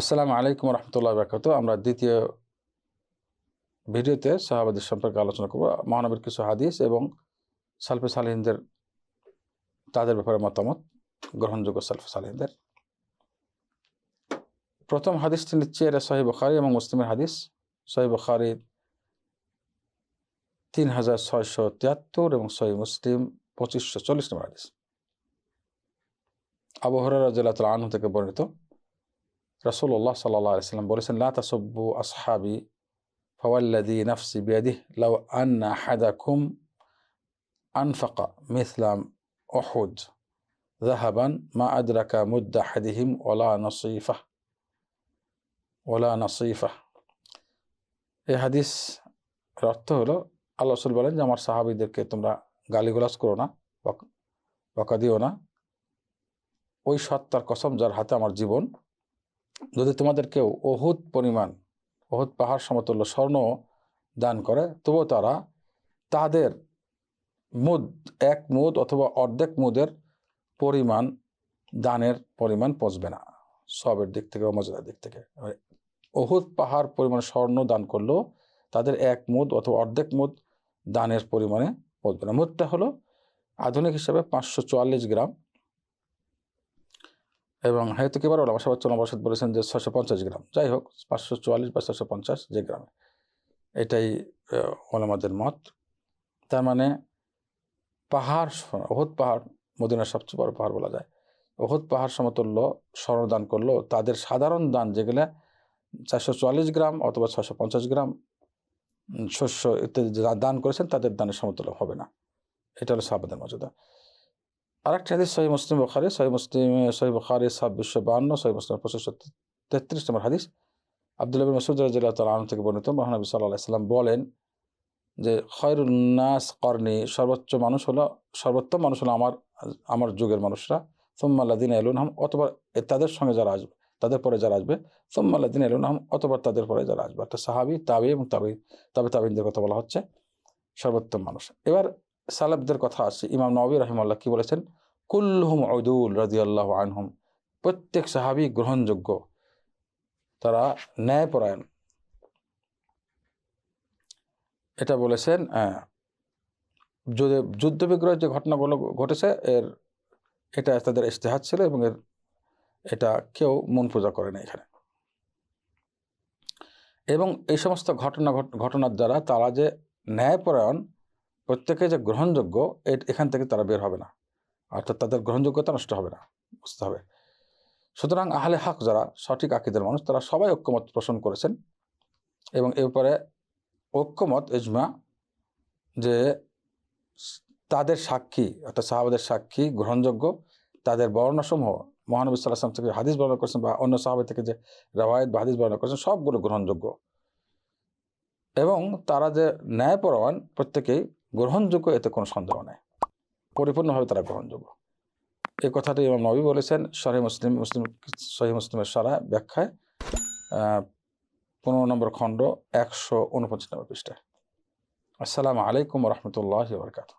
আসসালামু আলাইকুম রহমতুল্লাহ বরকাত আমরা দ্বিতীয় ভিডিওতে সাহাবাদের সম্পর্কে আলোচনা করব। মহানবীর কিছু হাদিস এবং সালফে সালিহিনদের, তাদের ব্যাপারে মতামত, গ্রহণযোগ্য সালফে সালিহিনদের। প্রথম হাদিসটি নিচ্ছে এটা সহি বখারি এবং মুসলিমের হাদিস। সহি বখারি তিন হাজার ছয়শো তিয়াত্তর এবং সহি মুসলিম পঁচিশশো চল্লিশ নম্বর হাদিস। আবু হরার রাজিয়াল্লাহ থেকে আনহু থেকে বর্ণিত রাসূলুল্লাহ সাল্লাল্লাহু আলাইহি সাল্লাম বলেছেন লা তাসুব্বু আসহাবি ফাওয়াল্লাযী নাফসি বিয়াদিহি লাউ আন্না আহাদাকুম আনফাকা মিথলাম উহুদ যাহাবান মা আদরাকা মুদ্দা আহাদিহিম ওয়ালা নসীফা ওয়ালা নসীফা এই হাদিস অর্থ হলো আল্লাহ রসুল বলেন যে আমার সাহাবীদেরকে তোমরা গালিগালাজ করো না বক- বকা দিও না ওই সত্তার কসম যার হাতে আমার জীবন যদি তোমাদের কেউ অহুত পরিমাণ, অহুত পাহাড় সমতুল্য স্বর্ণ দান করে, তবুও তারা তাদের মুদ, এক মুদ অথবা অর্ধেক মুদের পরিমাণ, দানের পরিমাণ পচবে না। সবের দিক থেকে মজাদার দিক থেকে। অহুত পাহাড় পরিমাণ স্বর্ণ দান করলেও তাদের এক মুদ অথবা অর্ধেক মুদ দানের পরিমাণে পচবে না। মুদটা হলো আধুনিক হিসাবে পাঁচশো চুয়াল্লিশ গ্রাম এবং হয়তো কিবার ওলামা সাহেব চলমাবাসদ বলেছেন যে ছশো পঞ্চাশ গ্রাম। যাই হোক, পাঁচশো চুয়াল্লিশ বা ছশো পঞ্চাশ যে গ্রামে। এটাই ওলামাদের মত। তার মানে পাহাড় ওহদ পাহাড় মদিনার সবচেয়ে বড় পাহাড় বলা যায়। ওহদ পাহাড় সমতুল্য স্বর্ণ দান করল। তাদের সাধারণ দান যেগুলো, চারশো চুয়াল্লিশ গ্রাম অথবা ছশো পঞ্চাশ গ্রাম, শস্য ইত্যাদি দান করেছেন, তাদের দানের সমতুল্য হবে না। এটা হলো সাহাবাদের মর্যাদা। আরেকটি হাদিস সহি মুসলিম বখারি সহি মুসলিম সহি বখারি ছাব্বিশশো বান্ন সহি মুসলিম পঁচিশশো তেত্রিশ নম্বর হাদিস। আবদুল্লাহ মসুদ রাজিল্লাহ তালা আলম থেকে বর্ণিত, মহানবী সাল্লাহ সাল্লাম বলেন যে খয়রুন্নাস কর্ণী, সর্বোচ্চ মানুষ হলো, সর্বোত্তম মানুষ হলো আমার আমার যুগের মানুষরা। সোম্মাল্লাদিন এলুন হাম অথবা তাদের সঙ্গে যারা আসবে, তাদের পরে যারা আসবে। সোম্মাল্লাদিন এলুন হাম অথবা তাদের পরে যারা আসবে। একটা সাহাবি, তাবি এবং তাবি, তবে তাবিনদের কথা বলা হচ্ছে, সর্বোত্তম মানুষ। এবার সালাবদের কথা আছে। ইমাম নবী রহিমাল্লাহ কি বলেছেন? কুল্লুহুম উদুল রাদিয়াল্লাহু আনহুম। প্রত্যেক সাহাবি গ্রহণযোগ্য। তারা ন্যায়পরায়ণ। এটা বলেছেন আহ, যুদ্ধ যুদ্ধ বিগ্রহের যে ঘটনাগুলো ঘটেছে এর এটা তাদের ইস্তেহাদ ছিল এবং এর এটা কেউ মন পূজা করে না এখানে। এবং এই সমস্ত ঘটনা ঘট- ঘটনার দ্বারা তারা যে ন্যায়পরায়ণ প্রত্যেকে যে গ্রহণযোগ্য এখান থেকে তারা বের হবে না। অর্থাৎ তাদের গ্রহণযোগ্যতা নষ্ট হবে না, বুঝতে হবে। সুতরাং আহলে হক যারা, সঠিক আকিদের মানুষ, তারা সবাই ঐক্যমত পোষণ করেছেন এবং এ ব্যাপারে ঐক্যমত, ইজমা, যে তাদের সাক্ষী, অর্থাৎ সাহাবাদের সাক্ষী, গ্রহণযোগ্য, তাদের বর্ণসমূহ, মহানবী সাল্লাহ আসলাম থেকে হাদিস বর্ণনা করেছেন বা অন্য সাহাবা থেকে যে রাওয়ায়ত বা হাদিস বর্ণনা করেছেন, সবগুলো গ্রহণযোগ্য। এবং তারা যে ন্যায়পরায়ণ, প্রত্যেকেই গ্রহণযোগ্য, এতে কোনো সন্দেহ নেই। পরিপূর্ণভাবে তারা গ্রহণযোগ্য। এ কথাটি ইমাম নবী বলেছেন শরীহ মুসলিম মুসলিম সহি মুসলিমের সারা ব্যাখ্যায় পনেরো নম্বর খণ্ড একশো উনপঞ্চাশ নম্বর পৃষ্ঠায়। আসসালামু আলাইকুম রহমতুল্লাহ বরকাত